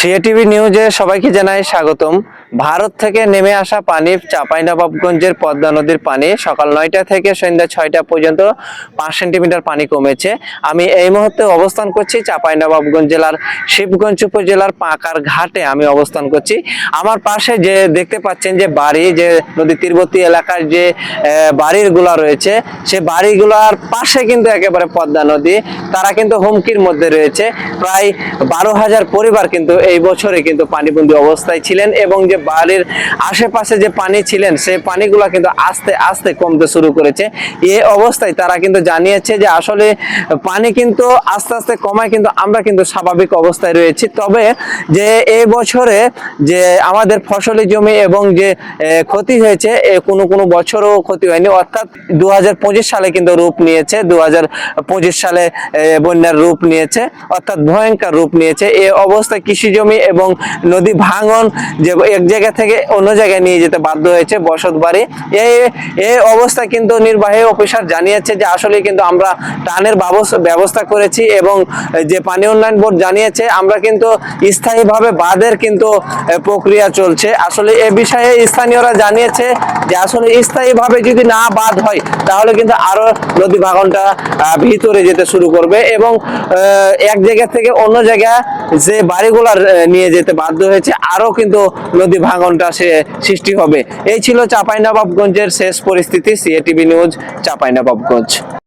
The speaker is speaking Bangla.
সিএটিভি নিউজে সবাইকে জানাই স্বাগতম। ভারত থেকে নেমে আসা পানি চাঁপাইনবাবগঞ্জের পদ্মা নদীর পানি সকাল নয়টা থেকে সন্ধ্যা ছয়টা পর্যন্ত পাঁচ সেন্টিমিটার পানি কমেছে। আমি এই মুহূর্তে অবস্থান করছি চাঁপাইনবাবগঞ্জ জেলার শিবগঞ্জ উপজেলার পাঁকার ঘাটে আমি অবস্থান করছি। আমার পাশে যে দেখতে পাচ্ছেন যে বাড়ি, যে নদী তীরবর্তী এলাকার যে বাড়িগুলা রয়েছে, সে বাড়িগুলার পাশে কিন্তু একেবারে পদ্মা নদী। তারা কিন্তু হুমকির মধ্যে রয়েছে। প্রায় বারো হাজার পরিবার কিন্তু এই বছরে কিন্তু পানিবন্দী অবস্থায় ছিলেন এবং যে বাড়ির আশেপাশে যে পানি ছিলেন, সেই পানিগুলো কিন্তু আস্তে আস্তে কমতে শুরু করেছে। এই অবস্থায় তারা কিন্তু জানিয়েছে যে আসলে পানি কিন্তু আস্তে আস্তে কমায় কিন্তু আমরা কিন্তু স্বাভাবিক অবস্থায় রয়েছি। তবে যে এই বছরে যে আমাদের ফসলি জমি এবং যে ক্ষতি হয়েছে, এ, কোনো কোনো বছরও ক্ষতি হয়নি। অর্থাৎ দু হাজার পঁচিশ সালে কিন্তু রূপ নিয়েছে দু হাজার পঁচিশ সালে বন্যার রূপ নিয়েছে, অর্থাৎ ভয়ঙ্কর রূপ নিয়েছে। এ অবস্থায় কৃষি জমি এবং নদী ভাঙন যে এক জায়গা থেকে অন্য জায়গায় নিয়ে যেতে বাধ্য হয়েছে বসত বাড়ি। এই এই অবস্থা কিন্তু নির্বাহী অফিসার জানিয়েছে যে আসলে কিন্তু আমরা টানের ব্যবস্থা করেছি এবং যে পানি উন্নয়ন বোর্ড জানিয়েছে, আমরা কিন্তু স্থায়ীভাবে বাঁধের কিন্তু প্রক্রিয়া চলছে। আসলে এ বিষয়ে স্থানীয়রা জানিয়েছে যে আসলে স্থায়ীভাবে যদি না বাদ হয়, তাহলে কিন্তু আরও নদী ভাঙনটা ভিতরে যেতে শুরু করবে এবং এক জায়গা থেকে অন্য জায়গা যে বাড়িগুলার নিয়ে যেতে বাধ্য হয়েছে। আরও কিন্তু নদী ভাঙনটা সে সৃষ্টি হবে। এই ছিল চাঁপাইনবাবগঞ্জের শেষ পরিস্থিতি, সিএটিভি নিউজ, চাঁপাইনবাবগঞ্জ।